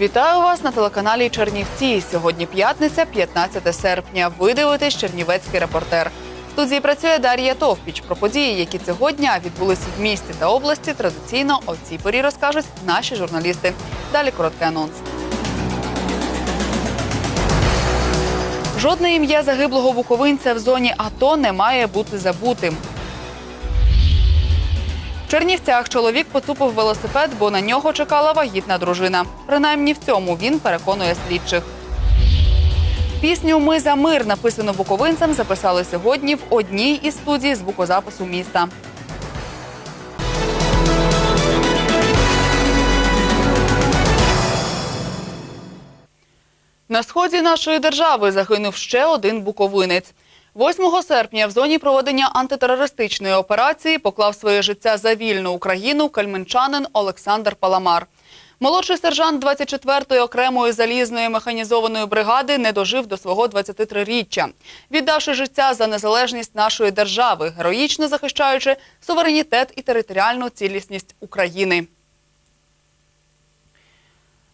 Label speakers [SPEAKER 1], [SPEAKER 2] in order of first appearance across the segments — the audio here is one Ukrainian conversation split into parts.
[SPEAKER 1] Вітаю вас на телеканалі Чернівці. Сьогодні п'ятниця, 15 серпня. Ви дивитесь Чернівецький репортер. В студії працює Дар'я Товпіч. Про події, які цього дня відбулися в місті та області, традиційно о цій порі розкажуть наші журналісти. Далі короткий анонс. Жодне ім'я загиблого буковинця в зоні АТО не має бути забутим. Чернівцях чоловік поцупив велосипед, бо на нього чекала вагітна дружина. Принаймні в цьому він переконує слідчих. Пісню Ми за мир, написану буковинцем, записали сьогодні в одній із студій звукозапису міста. На сході нашої держави загинув ще один буковинець. 8 серпня в зоні проведення антитерористичної операції поклав своє життя за вільну Україну кальменчанин Олександр Паламар. Молодший сержант 24-ї окремої залізної механізованої бригади не дожив до свого 23-річчя, віддавши життя за незалежність нашої держави, героїчно захищаючи суверенітет і територіальну цілісність України.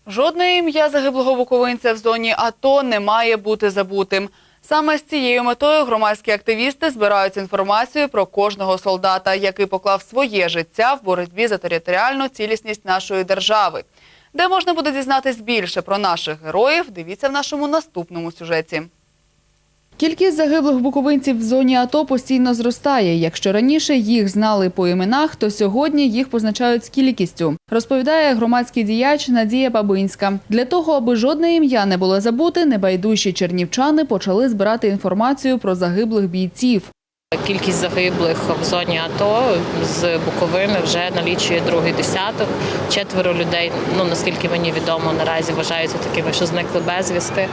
[SPEAKER 1] Жодне ім'я загиблого буковинця в зоні АТО не має бути забутим. Саме з цією метою громадські активісти збирають інформацію про кожного солдата, який поклав своє життя в боротьбі за територіальну цілісність нашої держави. Де можна буде дізнатись більше про наших героїв, дивіться в нашому наступному сюжеті. Кількість загиблих буковинців в зоні АТО постійно зростає. Якщо раніше їх знали по іменах, то сьогодні їх позначають з кількістю, розповідає громадський діяч Надія Бабинська. Для того, аби жодне ім'я не було забуте, небайдужі чернівчани почали збирати інформацію про загиблих бійців.
[SPEAKER 2] Кількість загиблих в зоні АТО з Буковини вже налічує другий десяток. Четверо людей, ну наскільки мені відомо, наразі вважаються такими, що зникли безвісти.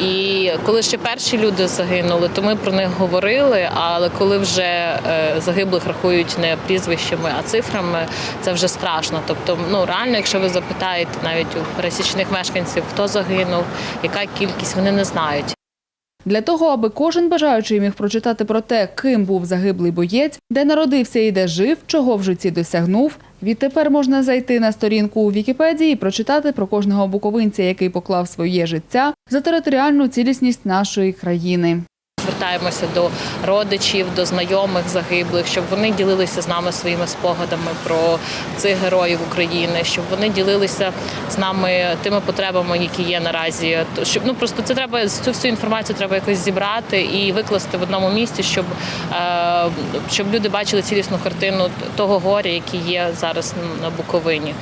[SPEAKER 2] І коли ще перші люди загинули, то ми про них говорили. Але коли вже е, загиблих рахують не прізвищами, а цифрами, це вже страшно. Тобто, ну реально, якщо ви запитаєте навіть у пересічних мешканців, хто загинув, яка кількість, вони не знають.
[SPEAKER 1] Для того, аби кожен бажаючий міг прочитати про те, ким був загиблий боєць, де народився і де жив, чого в житті досягнув, відтепер можна зайти на сторінку у Вікіпедії і прочитати про кожного буковинця, який поклав своє життя за територіальну цілісність нашої країни.
[SPEAKER 2] Звертаємося до родичів, до знайомих загиблих, щоб вони ділилися з нами своїми спогадами про цих героїв України, щоб вони ділилися з нами тими потребами, які є наразі. Щоб ну просто це треба цю всю інформацію треба якось зібрати і викласти в одному місці, щоб, е, щоб люди бачили цілісну картину того горя, який є зараз на Буковині.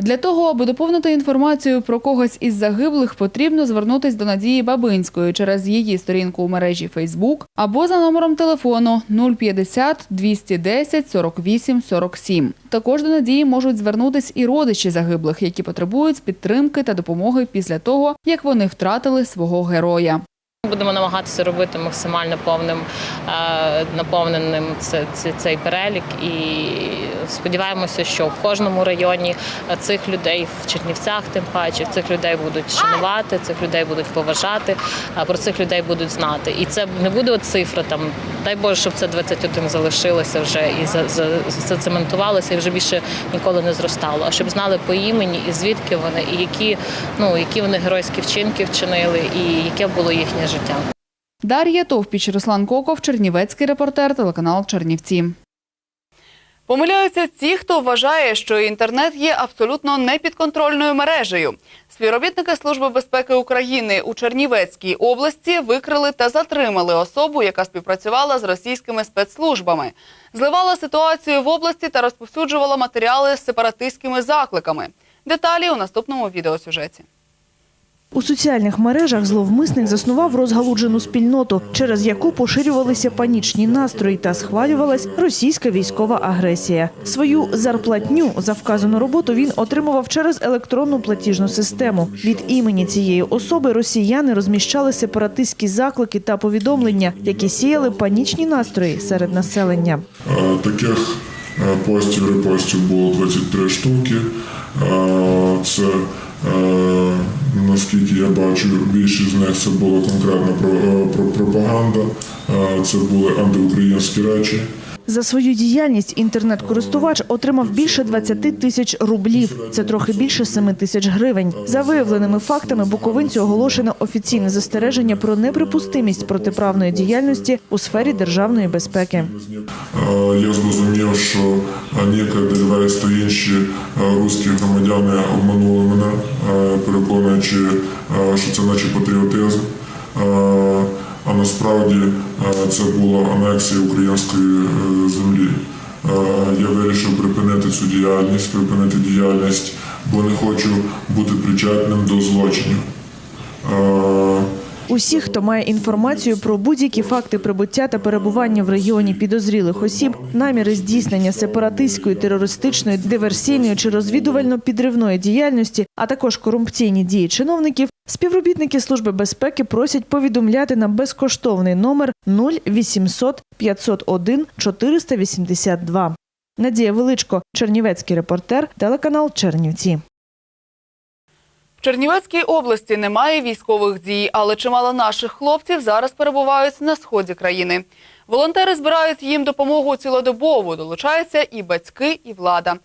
[SPEAKER 1] Для того, аби доповнити інформацію про когось із загиблих, потрібно звернутись до Надії Бабинської через її сторінку у мережі Facebook або за номером телефону 050 210 48 47. Також до Надії можуть звернутись і родичі загиблих, які потребують підтримки та допомоги після того, як вони втратили свого героя.
[SPEAKER 2] Будемо намагатися робити максимально повним е, наповненим це, це- цей перелік, і сподіваємося, що в кожному районі цих людей в Чернівцях, тим паче, цих людей будуть шанувати, цих людей будуть поважати, а про цих людей будуть знати. І це не буде цифра там. Дай Боже, щоб це 21 залишилося вже і за- за- зацементувалося, і вже більше ніколи не зростало. А щоб знали по імені і звідки вони, і які ну які вони геройські вчинки вчинили, і яке було їхнє життя.
[SPEAKER 1] Дар'я Товпіч, Руслан Коков, Чернівецький репортер, телеканал Чернівці. Помиляються ті, хто вважає, що інтернет є абсолютно непідконтрольною мережею. Співробітники Служби безпеки України у Чернівецькій області викрили та затримали особу, яка співпрацювала з російськими спецслужбами, зливала ситуацію в області та розповсюджувала матеріали з сепаратистськими закликами. Деталі у наступному відеосюжеті.
[SPEAKER 3] У соціальних мережах зловмисник заснував розгалуджену спільноту, через яку поширювалися панічні настрої та схвалювалась російська військова агресія. Свою зарплатню за вказану роботу він отримував через електронну платіжну систему. Від імені цієї особи росіяни розміщали сепаратистські заклики та повідомлення, які сіяли панічні настрої серед населення.
[SPEAKER 4] Е, Таких е, постів, репостів було 23 штуки. Е, Це, наскільки я бачу, більшість з них це була конкретно про, е, про пропаганда, Е, це були антиукраїнські речі.
[SPEAKER 3] За свою діяльність інтернет-користувач отримав більше 20 тисяч рублів. Це трохи більше 7 тисяч гривень. За виявленими фактами буковинцю оголошено офіційне застереження про неприпустимість протиправної діяльності у сфері державної безпеки.
[SPEAKER 4] Я зрозумів, що е, некоторі та інші русські громадяни обманули мене, переконуючи, що це наче патріотизм. А насправді е, це була анексія української е, землі. Е, Я вирішив припинити цю діяльність, припинити діяльність, бо не хочу бути причетним до злочинів. Е,
[SPEAKER 3] Усі, хто має інформацію про будь-які факти прибуття та перебування в регіоні підозрілих осіб, наміри здійснення сепаратистської, терористичної, диверсійної чи розвідувально-підривної діяльності, а також корупційні дії чиновників, співробітники служби безпеки просять повідомляти на безкоштовний номер 0800 501 482. Надія Величко, Чернівецький репортер, телеканал Чернівці.
[SPEAKER 1] В Чернівецькій області немає військових дій, але чимало наших хлопців зараз перебувають на сході країни. Волонтери збирають їм допомогу цілодобово. Долучаються і батьки, і влада.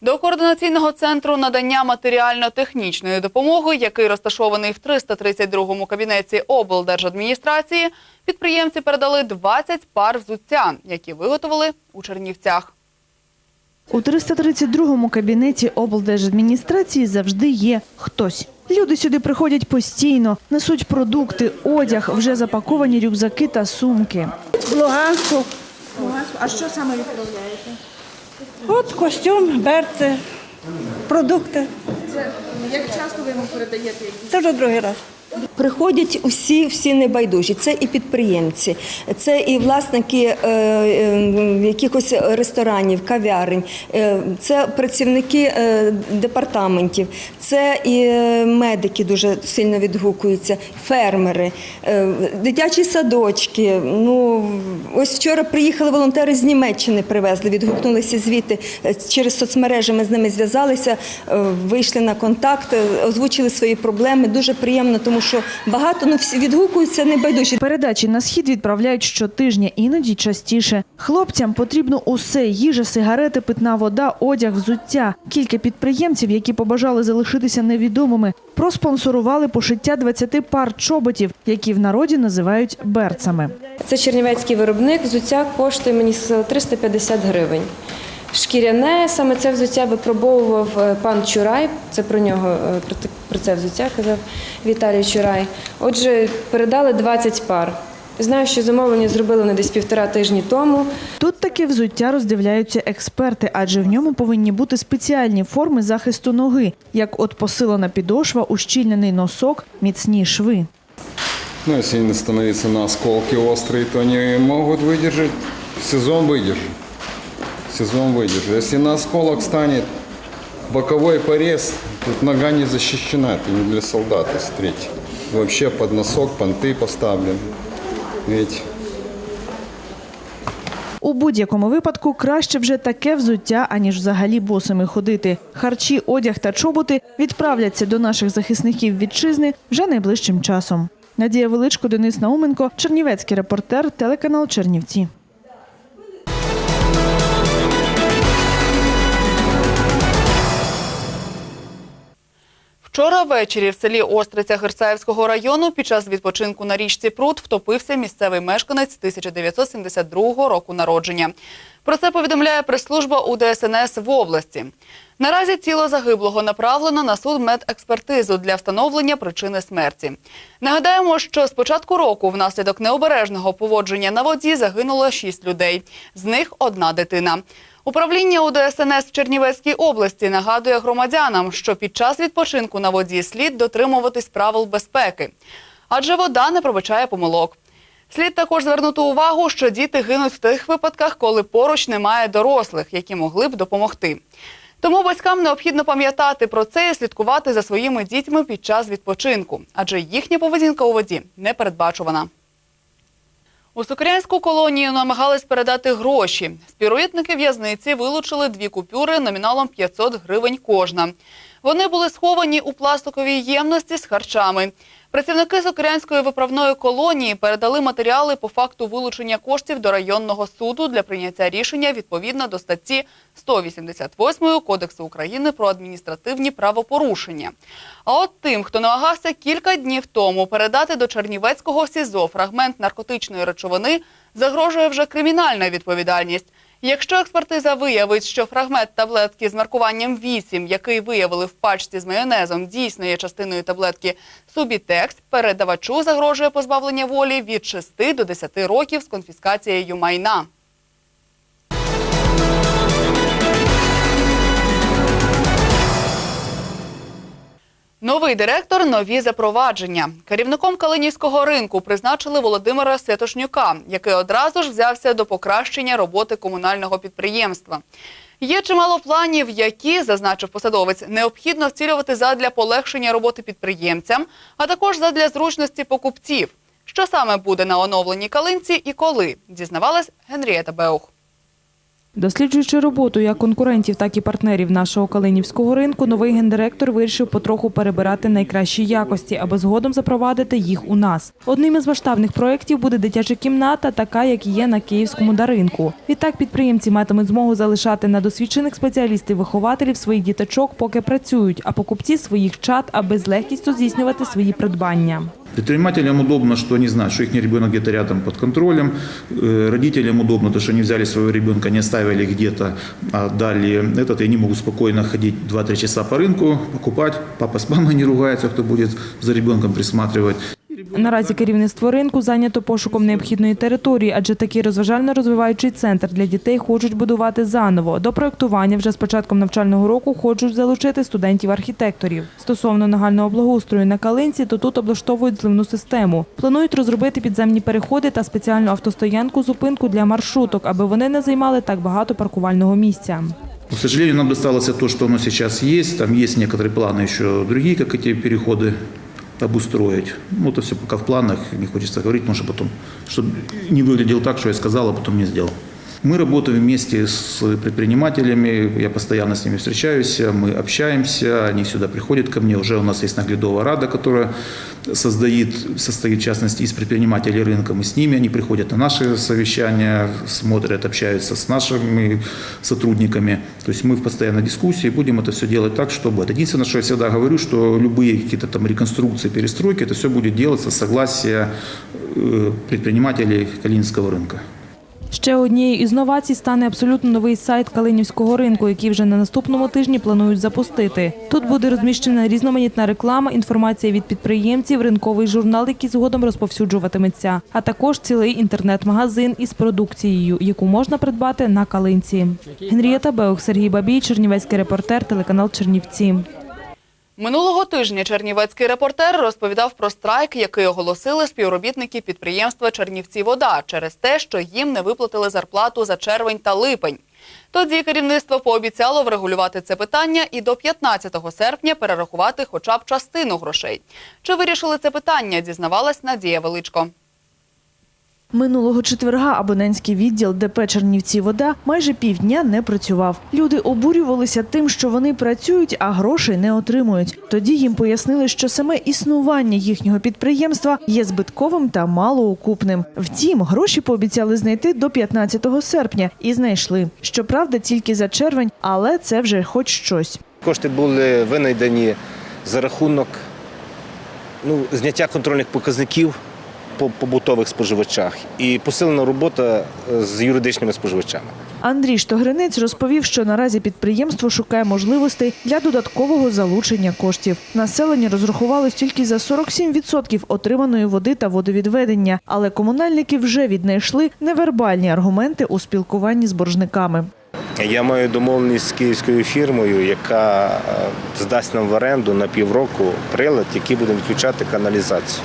[SPEAKER 1] До координаційного центру надання матеріально-технічної допомоги, який розташований в 332-му кабінеті облдержадміністрації, підприємці передали 20 пар взуття, які виготовили у Чернівцях.
[SPEAKER 3] У 332-му кабінеті облдержадміністрації завжди є хтось. Люди сюди приходять постійно, несуть продукти, одяг, вже запаковані рюкзаки та сумки.
[SPEAKER 5] Луганську.
[SPEAKER 3] А що саме відправляєте?
[SPEAKER 5] От костюм, берці, продукти.
[SPEAKER 3] Це Як часто ви йому передаєте?
[SPEAKER 5] Це вже другий раз.
[SPEAKER 6] Приходять усі, всі небайдужі. Це і підприємці, це і власники е, е, якихось ресторанів, кав'ярень, е, це працівники е, департаментів, це і е, медики дуже сильно відгукуються, фермери, е, дитячі садочки. Ну ось вчора приїхали волонтери з Німеччини, привезли, відгукнулися звідти Е, через соцмережі. Ми з ними зв'язалися, е, вийшли на контакт, е, озвучили свої проблеми. Дуже приємно, тому що багато ну всі відгукуються небайдужі.
[SPEAKER 3] Передачі на схід відправляють щотижня, іноді частіше. Хлопцям потрібно усе: їжа, сигарети, питна вода, одяг, взуття. Кілька підприємців, які побажали залишитися невідомими, проспонсорували пошиття 20 пар чоботів, які в народі називають берцами.
[SPEAKER 7] Це чернівецький виробник. Взуття коштує мені з 350 гривень. Шкіряне, саме це взуття випробовував е, пан Чурай. Це про нього е, про те- про це взуття казав Віталій Чурай. Отже, передали 20 пар. Знаю, що замовлення зробили вони десь півтора тижні тому.
[SPEAKER 3] Тут таке взуття роздивляються експерти, адже в ньому повинні бути спеціальні форми захисту ноги, як от посилена підошва, ущільнений носок, міцні шви.
[SPEAKER 8] Ну, если не становиться на осколки острые, то они могут выдержать, сезон выдержит. Сезон выдержит. Если на осколок станет боковой порез, тут нога не защищена, это не для солдата, смотрите. Вообще под носок понты поставлены. Видите?
[SPEAKER 3] У будь-якому випадку краще вже таке взуття, аніж взагалі босими ходити. Харчі, одяг та чоботи відправляться до наших захисників вітчизни вже найближчим часом. Надія Величко, Денис Науменко, Чернівецький репортер, телеканал Чернівці.
[SPEAKER 1] Вчора ввечері в селі Остриця Герцаївського району під час відпочинку на річці Прут втопився місцевий мешканець 1972 року народження. Про це повідомляє прес-служба УДСНС в області. Наразі тіло загиблого направлено на суд медекспертизу для встановлення причини смерті. Нагадаємо, що з початку року внаслідок необережного поводження на воді загинуло 6 людей. З них одна дитина. Управління УДСНС в Чернівецькій області нагадує громадянам, що під час відпочинку на воді слід дотримуватись правил безпеки, адже вода не пробачає помилок. Слід також звернути увагу, що діти гинуть в тих випадках, коли поруч немає дорослих, які могли б допомогти. Тому батькам необхідно пам'ятати про це і слідкувати за своїми дітьми під час відпочинку, адже їхня поведінка у воді не передбачувана. У Сокирянську колонію намагались передати гроші. Співробітники в'язниці вилучили дві купюри номіналом 500 гривень кожна. Вони були сховані у пластиковій ємності з харчами. Працівники з Окрянської виправної колонії передали матеріали по факту вилучення коштів до районного суду для прийняття рішення відповідно до статті 188 Кодексу України про адміністративні правопорушення. А от тим, хто намагався кілька днів тому передати до Чернівецького СІЗО фрагмент наркотичної речовини, загрожує вже кримінальна відповідальність. Якщо експертиза виявить, що фрагмент таблетки з маркуванням 8, який виявили в пачці з майонезом, дійсно є частиною таблетки Субітекс, передавачу загрожує позбавлення волі від 6 до 10 років з конфіскацією майна. Новий директор, нові запровадження. Керівником Калинівського ринку призначили Володимира Сетошнюка, який одразу ж взявся до покращення роботи комунального підприємства. Є чимало планів, які, зазначив посадовець, необхідно вцілювати задля полегшення роботи підприємцям, а також задля зручності покупців. Що саме буде на оновленій калинці і коли, дізнавалась Генрієта Беух.
[SPEAKER 3] Досліджуючи роботу як конкурентів, так і партнерів нашого калинівського ринку, новий гендиректор вирішив потроху перебирати найкращі якості, аби згодом запровадити їх у нас. Одним із масштабних проєктів буде дитяча кімната, така як є на київському даринку. Відтак підприємці матимуть змогу залишати на досвідчених спеціалістів-вихователів своїх діточок, поки працюють, а покупці своїх чат, аби з легкістю здійснювати свої придбання.
[SPEAKER 9] Предпринимателям удобно, что они знают, что их ребенок где-то рядом под контролем. Э, Родителям удобно, то, что они взяли своего ребенка, не оставили где-то, а дали этот, и они могут спокойно ходить 2-3 часа по рынку, покупать. Папа с мамой не ругаются, кто будет за ребенком присматривать.
[SPEAKER 3] Наразі керівництво ринку зайнято пошуком необхідної території, адже такий розважально-розвиваючий центр для дітей хочуть будувати заново. До проектування вже з початком навчального року хочуть залучити студентів-архітекторів. Стосовно нагального благоустрою на Калинці, то тут облаштовують зливну систему. Планують розробити підземні переходи та спеціальну автостоянку зупинку для маршруток, аби вони не займали так багато паркувального місця.
[SPEAKER 9] К сожалению, нам досталось то, что оно сейчас есть. Там есть некоторые планы еще другие, как эти переходы обустроить. Ну, это все пока в планах, не хочется говорить, потому что потом, чтобы не выглядело так, что я сказал, а потом не сделал. Мы работаем вместе с предпринимателями, я постоянно с ними встречаюсь, мы общаемся, они сюда приходят ко мне. Уже у нас есть наглядовая рада, которая создает, состоит в частности из предпринимателей рынка. Мы с ними, они приходят на наши совещания, смотрят, общаются с нашими сотрудниками. То есть мы в постоянной дискуссии будем это все делать так, чтобы... Это единственное, что я всегда говорю, что любые какие-то там реконструкции, перестройки, это все будет делаться с согласия э, предпринимателей Калининского рынка.
[SPEAKER 3] Ще однією із новацій стане абсолютно новий сайт Калинівського ринку, який вже на наступному тижні планують запустити. Тут буде розміщена різноманітна реклама, інформація від підприємців, ринковий журнал, який згодом розповсюджуватиметься, а також цілий інтернет-магазин із продукцією, яку можна придбати на Калинці. Генрієта Беух, Сергій Бабій, Чернівецький репортер, телеканал Чернівці.
[SPEAKER 1] Минулого тижня Чернівецький репортер розповідав про страйк, який оголосили співробітники підприємства Чернівці Вода через те, що їм не виплатили зарплату за червень та липень. Тоді керівництво пообіцяло врегулювати це питання і до 15 серпня перерахувати хоча б частину грошей. Чи вирішили це питання, дізнавалась Надія Величко.
[SPEAKER 3] Минулого четверга абонентський відділ ДП Чернівці Вода майже півдня не працював. Люди обурювалися тим, що вони працюють, а грошей не отримують. Тоді їм пояснили, що саме існування їхнього підприємства є збитковим та малоокупним. Втім, гроші пообіцяли знайти до 15 серпня і знайшли. Щоправда, тільки за червень, але це вже хоч щось.
[SPEAKER 10] Кошти були винайдені за рахунок ну, зняття контрольних показників по побутових споживачах і посилена робота е, з юридичними споживачами.
[SPEAKER 3] Андрій Штогринець розповів, що наразі підприємство шукає можливостей для додаткового залучення коштів. Населення розрахувалось тільки за 47% отриманої води та водовідведення, але комунальники вже віднайшли невербальні аргументи у спілкуванні з боржниками.
[SPEAKER 10] Я маю домовленість з київською фірмою, яка е, здасть нам в оренду на півроку прилад, який буде відключати каналізацію.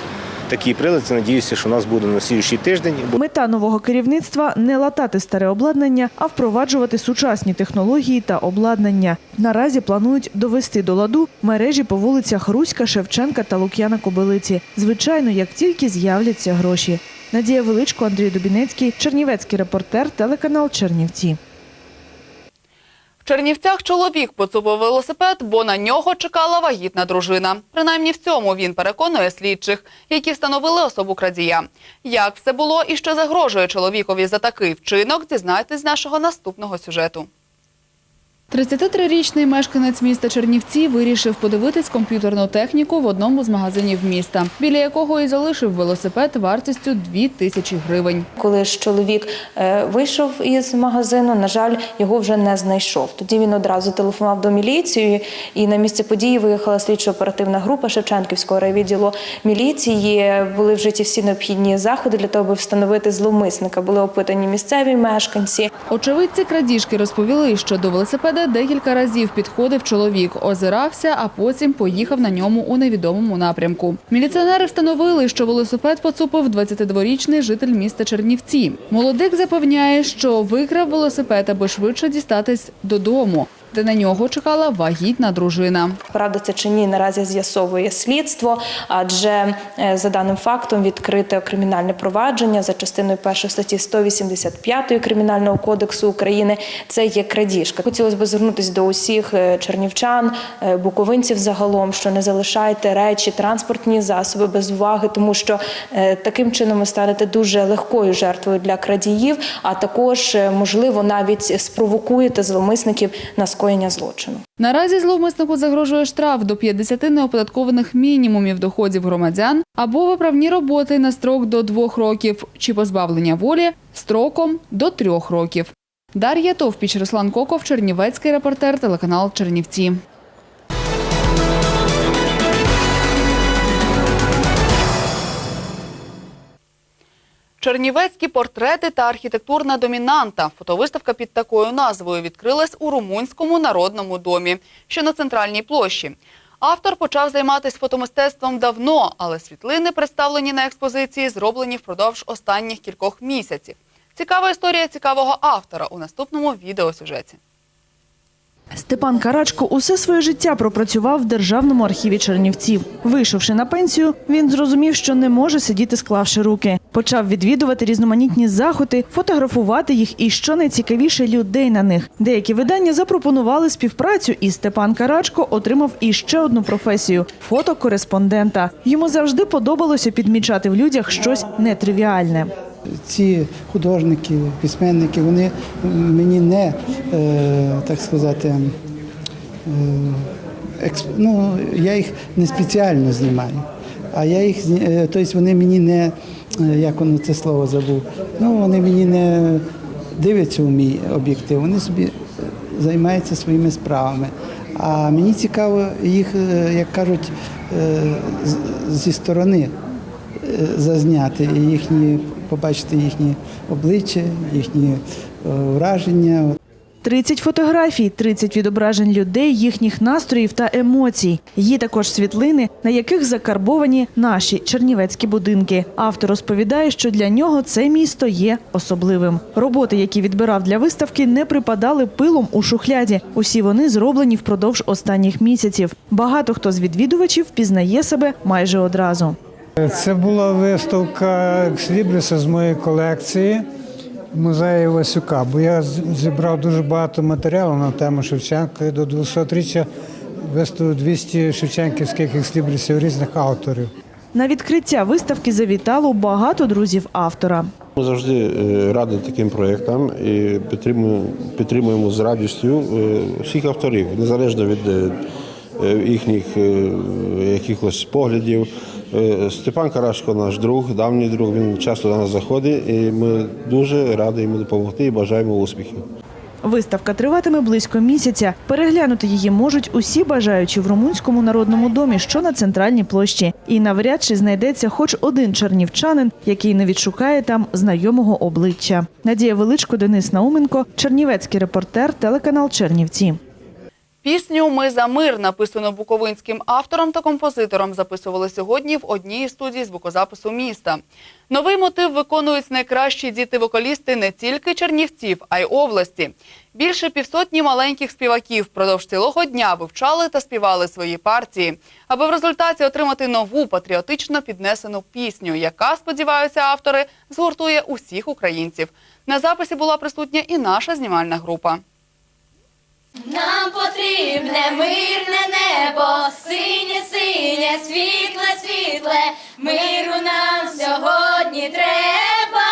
[SPEAKER 10] Такий прилад, надіюся, що у нас буде на слідчий тиждень.
[SPEAKER 3] Мета нового керівництва не латати старе обладнання, а впроваджувати сучасні технології та обладнання. Наразі планують довести до ладу мережі по вулицях Руська, Шевченка та Лук'яна Кобилиці. Звичайно, як тільки з'являться гроші. Надія Величко, Андрій Дубінецький, Чернівецький репортер, телеканал Чернівці.
[SPEAKER 1] Чернівцях чоловік поцупив велосипед, бо на нього чекала вагітна дружина. Принаймні в цьому він переконує слідчих, які встановили особу крадія. Як все було і що загрожує чоловікові за такий вчинок, дізнайтесь з нашого наступного сюжету. 33-річний мешканець міста Чернівці вирішив подивитись комп'ютерну техніку в одному з магазинів міста, біля якого і залишив велосипед вартістю 2 тисячі гривень.
[SPEAKER 11] Коли ж чоловік е, вийшов із магазину, на жаль, його вже не знайшов. Тоді він одразу телефонував до міліції, і на місце події виїхала слідчо-оперативна група Шевченківського райвідділу міліції. Були вжиті всі необхідні заходи для того, аби встановити зловмисника. Були опитані місцеві мешканці.
[SPEAKER 1] Очевидці крадіжки розповіли, що до велосипеда декілька разів підходив чоловік, озирався, а потім поїхав на ньому у невідомому напрямку. Міліціонери встановили, що велосипед поцупив 22-річний житель міста Чернівці. Молодик запевняє, що викрав велосипед, аби швидше дістатись додому, де на нього чекала вагітна дружина.
[SPEAKER 11] Правда, це чи ні, наразі з'ясовує слідство, адже е, за даним фактом відкрите кримінальне провадження за частиною першої статті 185 Кримінального кодексу України. Це є крадіжка. Хотілося б звернутися до усіх е, чернівчан, е, буковинців загалом, що не залишайте речі, транспортні засоби без уваги, тому що таким чином ви станете дуже легкою жертвою для крадіїв, а також можливо навіть спровокуєте зловмисників на скоєння злочину.
[SPEAKER 1] Наразі зловмиснику загрожує штраф до 50 неоподаткованих мінімумів доходів громадян або виправні роботи на строк до двох років чи позбавлення волі строком до трьох років. Дар'я Товпіч, Руслан Коков, Чернівецький репортер, телеканал Чернівці. Чернівецькі портрети та архітектурна домінанта. Фотовиставка під такою назвою відкрилась у Румунському народному домі, що на центральній площі. Автор почав займатися фотомистецтвом давно, але світлини, представлені на експозиції, зроблені впродовж останніх кількох місяців. Цікава історія цікавого автора у наступному відеосюжеті.
[SPEAKER 3] Степан Карачко усе своє життя пропрацював в Державному архіві Чернівців. Вийшовши на пенсію, він зрозумів, що не може сидіти склавши руки. Почав відвідувати різноманітні заходи, фотографувати їх і, що найцікавіше, людей на них. Деякі видання запропонували співпрацю, і Степан Карачко отримав іще одну професію фотокореспондента. Йому завжди подобалося підмічати в людях щось нетривіальне.
[SPEAKER 12] Ці художники, письменники, вони мені не е, так сказати, е, ну, я їх не спеціально знімаю, а я їх е, тобто вони мені не як воно це слово забув. Ну вони мені не дивляться у мій об'єктив, вони собі займаються своїми справами. А мені цікаво їх, як кажуть, зі сторони зазняти їхні, побачити їхні обличчя, їхні е, враження.
[SPEAKER 3] 30 фотографій, 30 відображень людей, їхніх настроїв та емоцій. Є також світлини, на яких закарбовані наші чернівецькі будинки. Автор розповідає, що для нього це місто є особливим. Роботи, які відбирав для виставки, не припадали пилом у шухляді. Усі вони зроблені впродовж останніх місяців. Багато хто з відвідувачів пізнає себе майже одразу.
[SPEAKER 13] Це була виставка екслібриса з моєї колекції в музеї Васюка, бо я зібрав дуже багато матеріалу на тему Шевченка і до 200-річчя виставив 200 шевченківських екслібрисів різних авторів.
[SPEAKER 3] На відкриття виставки завітало багато друзів автора.
[SPEAKER 14] Ми завжди е, раді таким проєктам і підтримуємо, підтримуємо з радістю е, всіх авторів, незалежно від е, їхніх якихось поглядів. Е, Степан Карашко наш друг, давній друг, він часто до нас заходить, і ми дуже раді йому допомогти і бажаємо успіхів.
[SPEAKER 3] Виставка триватиме близько місяця. Переглянути її можуть усі бажаючі в Румунському народному домі, що на центральній площі. І навряд чи знайдеться хоч один чернівчанин, який не відшукає там знайомого обличчя. Надія Величко, Денис Науменко, Чернівецький репортер, телеканал Чернівці.
[SPEAKER 1] Пісню Ми за мир, написану буковинським автором та композитором, записували сьогодні в одній із студій звукозапису міста. Новий мотив виконують найкращі діти-вокалісти не тільки Чернівців, а й області. Більше півсотні маленьких співаків впродовж цілого дня вивчали та співали свої партії, аби в результаті отримати нову патріотично піднесену пісню, яка, сподіваються автори, згуртує усіх українців. На записі була присутня і наша знімальна група.
[SPEAKER 15] Нам потрібне мирне небо, синє, синє, світле, світле, миру нам сьогодні треба.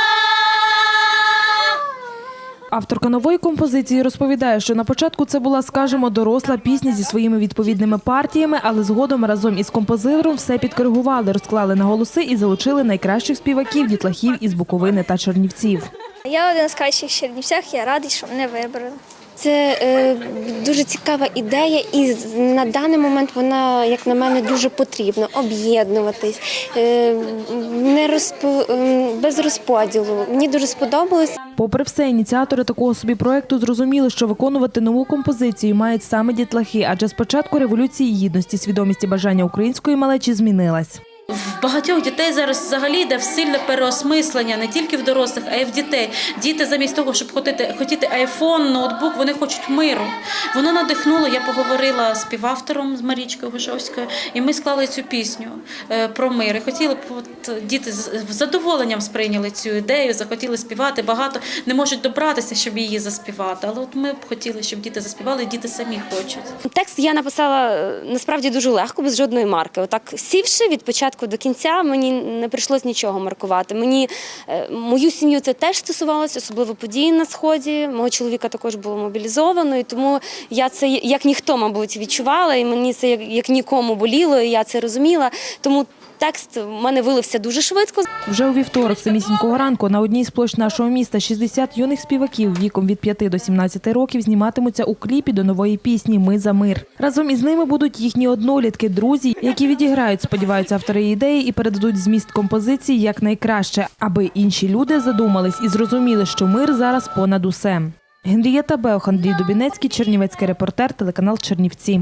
[SPEAKER 16] Авторка нової композиції розповідає, що на початку це була, скажімо, доросла пісня зі своїми відповідними партіями, але згодом разом із композитором все підкоригували, розклали на голоси і залучили найкращих співаків, дітлахів із Буковини та Чернівців.
[SPEAKER 15] Я один з кращих в Чернівцях, я радий, що мене вибрали.
[SPEAKER 17] Це е, дуже цікава ідея, і на даний момент вона, як на мене, дуже потрібна об'єднуватись е, не розпо, е, без розподілу. Мені дуже сподобалось.
[SPEAKER 16] Попри все, ініціатори такого собі проекту зрозуміли, що виконувати нову композицію мають саме дітлахи, адже з початку революції гідності свідомість і бажання української малечі змінилась.
[SPEAKER 18] Багатьох дітей зараз взагалі йде сильне переосмислення не тільки в дорослих, а й в дітей. Діти замість того, щоб хотіти, айфон, ноутбук, вони хочуть миру. Воно надихнуло. Я поговорила з співавтором з Марічкою Гошовською, і ми склали цю пісню е, про мир. І хотіли б от, діти з з задоволенням сприйняли цю ідею, захотіли співати. Багато не можуть добратися, щоб її заспівати. Але от ми б хотіли, щоб діти заспівали, і діти самі хочуть.
[SPEAKER 17] Текст я написала е, насправді дуже легко, без жодної марки. Отак сівши від початку до кінця, мені не прийшлось нічого маркувати. Мені е, мою сім'ю це теж стосувалося, особливо події на сході. Мого чоловіка також було мобілізовано, і тому я це як ніхто, мабуть, відчувала, і мені це як, як нікому боліло, і я це розуміла. Тому текст в мене вилився дуже швидко.
[SPEAKER 16] Вже у вівторок, самісінького ранку, на одній з площ нашого міста 60 юних співаків віком від 5 до 17 років зніматимуться у кліпі до нової пісні Ми за мир. Разом із ними будуть їхні однолітки, друзі, які відіграють, сподіваються, автори ідеї і передадуть зміст композиції як найкраще, аби інші люди задумались і зрозуміли, що мир зараз понад усе. Генрієта Беох, Андрій Дубінецький, Чернівецький репортер, телеканал Чернівці.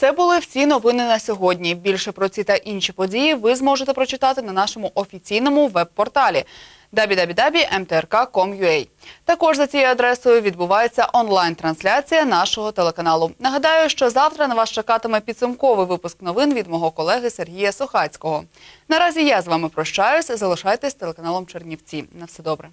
[SPEAKER 1] Це були всі новини на сьогодні. Більше про ці та інші події ви зможете прочитати на нашому офіційному веб-порталі www.mtrk.com.ua. Також за цією адресою відбувається онлайн-трансляція нашого телеканалу. Нагадаю, що завтра на вас чекатиме підсумковий випуск новин від мого колеги Сергія Сухацького. Наразі я з вами прощаюсь. Залишайтесь телеканалом Чернівці. На все добре.